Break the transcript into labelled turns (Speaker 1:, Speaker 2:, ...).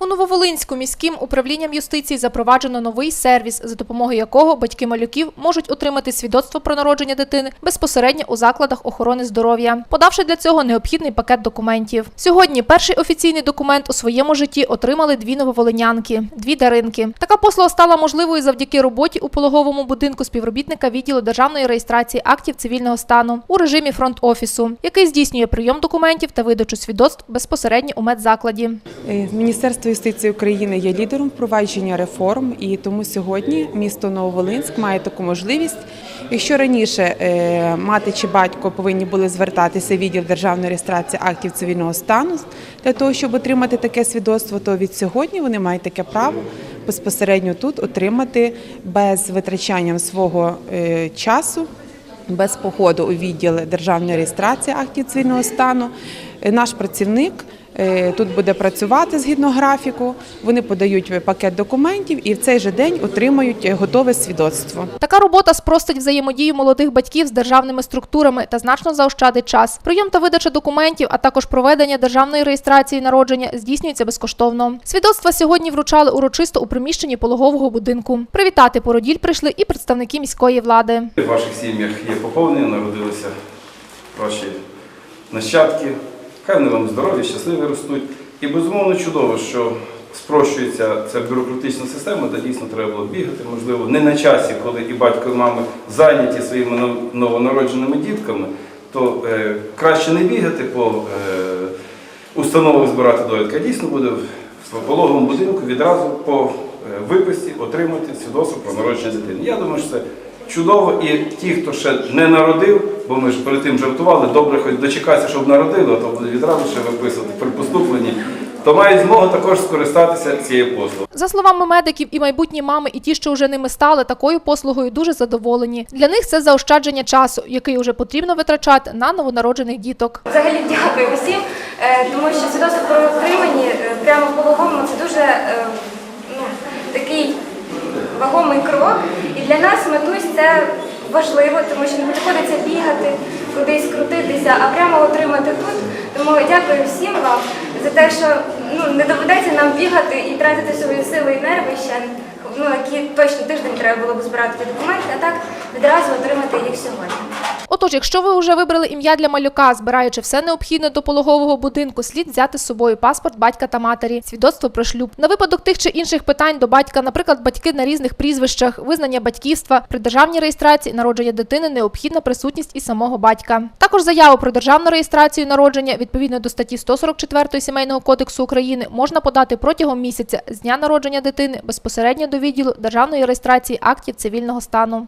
Speaker 1: У Нововолинську міським управлінням юстиції запроваджено новий сервіс, за допомогою якого батьки малюків можуть отримати свідоцтво про народження дитини безпосередньо у закладах охорони здоров'я, подавши для цього необхідний пакет документів. Сьогодні перший офіційний документ у своєму житті отримали дві нововолинянки, дві даринки. Така послуга стала можливою завдяки роботі у пологовому будинку співробітника відділу державної реєстрації актів цивільного стану у режимі фронт-офісу, який здійснює прийом документів та видачу свідоцтв безпосередньо у медзакладі.
Speaker 2: Е, Міністерство юстиції України є лідером впровадження реформ, і тому сьогодні місто Нововолинськ має таку можливість. Якщо раніше е, мати чи батько повинні були звертатися в відділ державної реєстрації актів цивільного стану для того, щоб отримати таке свідоцтво, то від сьогодні вони мають таке право безпосередньо тут отримати без витрачання свого е, часу без походу у відділ державної реєстрації актів цивільного стану. Е, Наш працівник тут буде працювати згідно графіку. Вони подають пакет документів і в цей же день отримають е, готове свідоцтво.
Speaker 1: Така робота спростить взаємодію молодих батьків з державними структурами та значно заощадить час. Прийом та видача документів, а також проведення державної реєстрації народження здійснюється безкоштовно. Свідоцтва сьогодні вручали урочисто у приміщенні пологового будинку. Привітати породіль прийшли і представники міської влади.
Speaker 3: В ваших сім'ях є поповнення, народилися ваші нащадки. Хай вони вам здорові, щасливі ростуть. І безумовно чудово, що спрощується ця бюрократична система, де дійсно треба було бігати, можливо, не на часі, коли і батько, і мами зайняті своїми новонародженими дітками, то е, краще не бігати по е, установах збирати довідки, а дійсно буде в пологовому будинку відразу по е, виписці отримати свідоцтво про народження дитини. Я думаю, що це чудово. І ті, хто ще не народив, бо ми ж перед тим жартували, добре хоч дочекатися, щоб народили, а то буде відразу ще виписувати при поступленні, то мають змогу також скористатися цією послугою.
Speaker 1: За словами медиків, і майбутні мами, і ті, що вже ними стали, такою послугою дуже задоволені. Для них це заощадження часу, який уже потрібно витрачати на новонароджених діток.
Speaker 4: Взагалі дякую усім, е, тому що свідоцтво про отримані е, прямо в пологовому це дуже е, ну, такий вагомий крок. І для нас матусь це важливо, тому що не приходиться бігати, кудись крутитися, а прямо отримати тут. Тому дякую всім вам за те, що ну, не доведеться нам бігати і тратити свої сили і нерви ще. Ну, які точно тиждень треба було б збирати документи, а так відразу отримати їх сьогодні.
Speaker 1: Отож, якщо ви вже вибрали ім'я для малюка, збираючи все необхідне до пологового будинку, слід взяти з собою паспорт батька та матері, свідоцтво про шлюб. На випадок тих чи інших питань до батька, наприклад, батьки на різних прізвищах, визнання батьківства, при державній реєстрації народження дитини необхідна присутність і самого батька. Також заяву про державну реєстрацію народження відповідно до статті 144 Сімейного кодексу України можна подати протягом місяця з дня народження дитини безпосередньо до відділу державної реєстрації актів цивільного стану.